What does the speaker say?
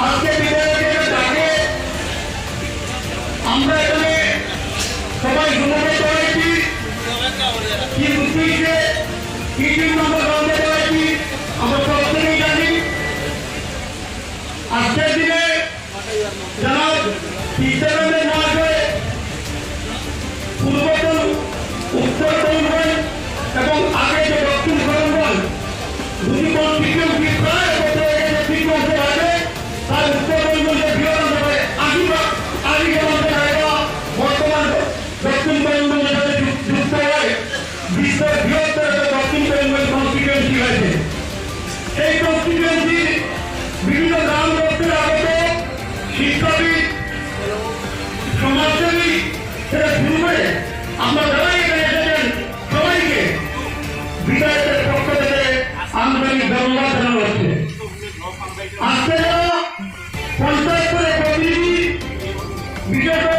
আজকে বিধায়কের ডাকে আমরা এখানে সবাই সমবেত হয়েছি কি উদ্দেশ্যে কি জন্য আমরা সমবেত জানি। আজকের দিনে যারা এই কনস্টিটুয়েন্সি বিভিন্ন গ্রাম দপ্তরে আগত শিক্ষাবিদ, সমাজসেবী, সেটা শুরু করে আমরা যারাই এখানে এসেছেন। সবাইকে বিধায়কের পক্ষ থেকে আন্তরিক ধন্যবাদ। বিশেষ করে